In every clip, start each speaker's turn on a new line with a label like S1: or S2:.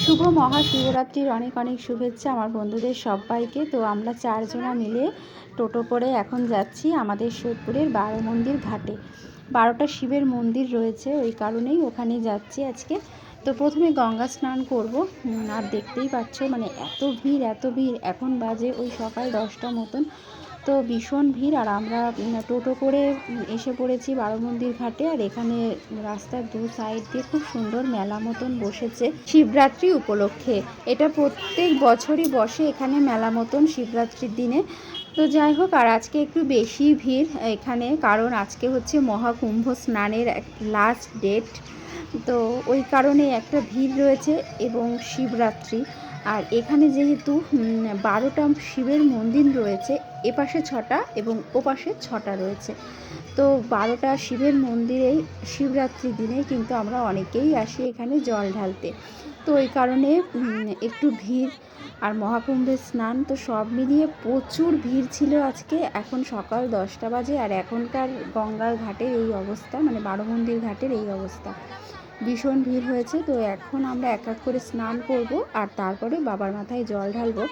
S1: শুভ মহাশিবরাত্রির অনেক অনেক শুভেচ্ছা আমার বন্ধুদের সবাইকে। তো আমরা চারজনা মিলে টোটো করে এখন যাচ্ছি আমাদের সোদপুরের বারো মন্দির ঘাটে। বারোটা শিবের মন্দির রয়েছে, ওই কারণেই ওখানে যাচ্ছি আজকে। তো প্রথমে গঙ্গা স্নান করব আর দেখতেই পাচ্ছ মানে এত ভিড় এত ভিড়। এখন বাজে ওই সকাল দশটা মতন। তো ভীষণ ভিড় আর আমরা টোটো করে এসে পড়েছি বারো মন্দির ঘাটে আর এখানে রাস্তার দু সাইড দিয়ে খুব সুন্দর মেলা মতন বসেছে শিবরাত্রি উপলক্ষে। এটা প্রত্যেক বছরই বসে এখানে মেলা মতন শিবরাত্রির দিনে। তো যাই হোক, আর আজকে একটু বেশি ভিড় এখানে, কারণ আজকে হচ্ছে মহাকুম্ভ স্নানের এক লাস্ট ডেট তো ওই কারণে একটা ভিড় রয়েছে এবং শিবরাত্রি। আর এখানে যেহেতু বারোটা শিবের মন্দির রয়েছে এপাশে ছটা এবং ওপাশে ছটা রয়েছে। তো বারোটা শিবের মন্দিরেই শিবরাত্রির দিনে কিন্তু আমরা অনেকেই আসি এখানে জল ঢালতে। তো এই কারণে একটু ভিড় আর মহাকুম্ভের স্নান, তো সব মিলিয়ে প্রচুর ভিড় ছিল আজকে। এখন সকাল দশটা বাজে আর এখনকার গঙ্গার ঘাটের এই অবস্থা মানে বারো মন্দির ঘাটের এই অবস্থা। ভীষণ ভিড় হয়েছে, তো এখন আমরা এক এক করে স্নান করব আর তারপরে বাবার মাথায় জল ঢালবো।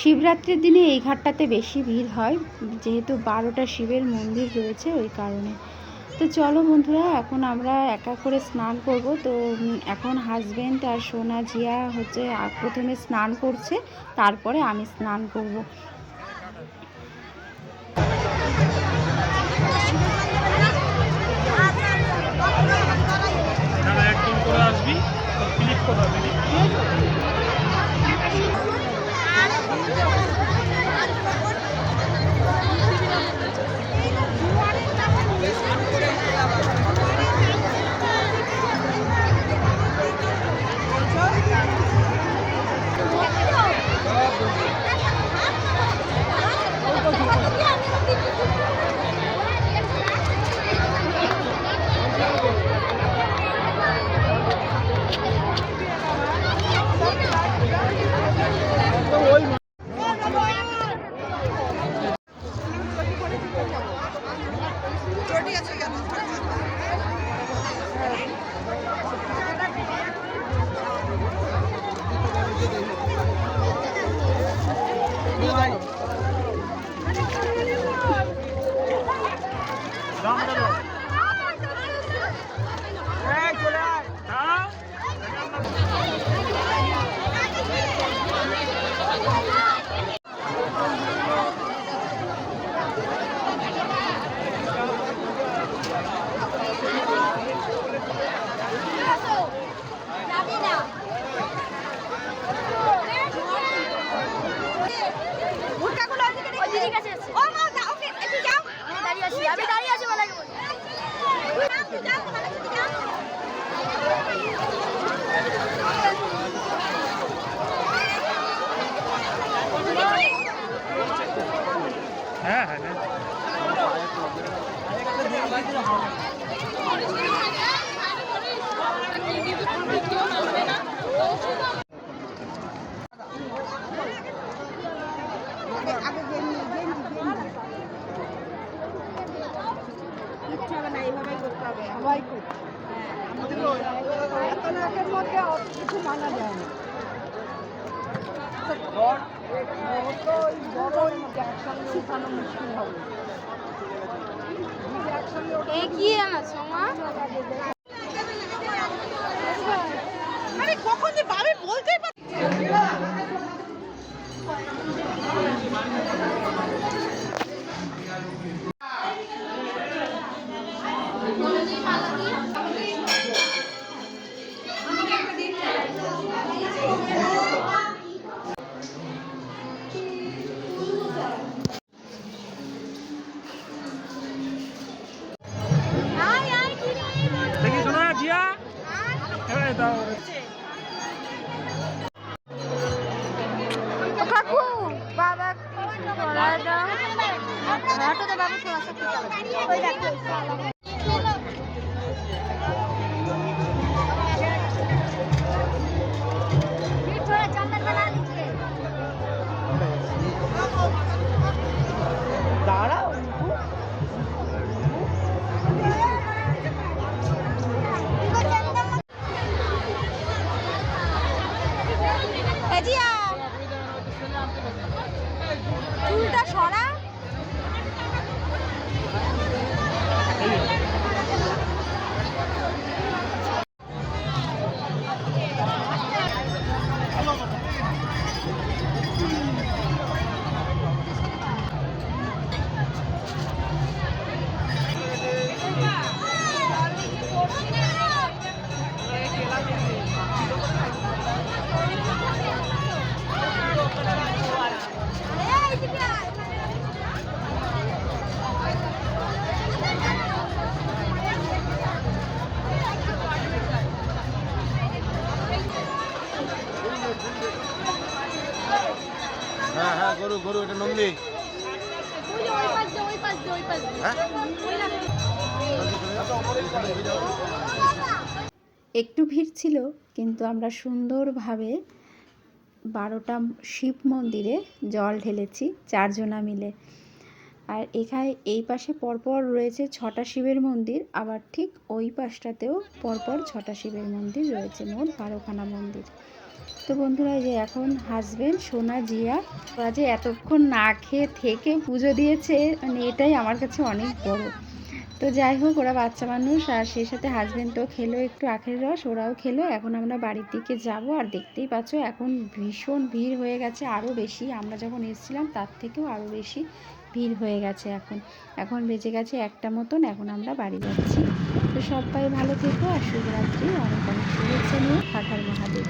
S1: শিবরাত্রির দিনে এই ঘাটটাতে বেশি ভিড় হয়, যেহেতু বারোটা শিবের মন্দির রয়েছে ওই কারণে। তো চলো বন্ধুরা, এখন আমরা এক এক করে স্নান করব। তো এখন হাজবেন্ড আর সোনা জিয়া হচ্ছে প্রথমে স্নান করছে, তারপরে আমি স্নান করব।
S2: হ্যাঁ হ্যাঁ হ্যাঁ।
S3: কিচ্ছু হবে না এইভাবেই করতে হবে সবাই করছে এত লোকের মধ্যে অত কিছু মানা যায় না। তো ওই বড় ওই একসঙ্গে মুশকিল হবে একসঙ্গে
S4: এগিয়ে না সোমা
S3: আরে কখন যে পাবে বলতেই
S4: কাকু বাবা অটোতে বাবুকে অসুবিধা চুলটা সরা
S5: গরু গরু, এটা
S1: একটু ভিড় ছিল, কিন্তু আমরা সুন্দরভাবে বারোটা শিব মন্দিরে জল ঢেলেছি, চারজনা মিলে। আর এখানে এই পাশে পরপর রয়েছে ছটা শিবের মন্দির, আবার ঠিক ওই পাশটাতেও পরপর ছটা শিবের মন্দির রয়েছে, মোট বারোখানা মন্দির। তো বন্ধুরা যে এখন হাজবেন্ড সোনা জিয়া, ওরা যে এতক্ষণ না খেয়ে থেকে পুজো দিয়েছে মানে এটাই আমার কাছে অনেক বড়। তো যাই হোক, ওরা বাচ্চা মানুষ, আর সেই সাথে তো খেলো একটু আখের রস, ওরাও খেলো। এখন আমরা বাড়ির দিকে যাব, আর দেখতেই পাচ্ছ এখন ভীষণ ভিড় হয়ে গেছে আরও বেশি। আমরা যখন এসেছিলাম, তার থেকেও আরও বেশি ভিড় হয়ে গেছে এখন। এখন বেজে গেছে একটা মতন, এখন আমরা বাড়ি যাচ্ছি। তো সবাই ভালো থেকো, আর শুভরাত্রি। অনেক অনেক শুভেচ্ছা নিয়ে খাখার মহাদেব।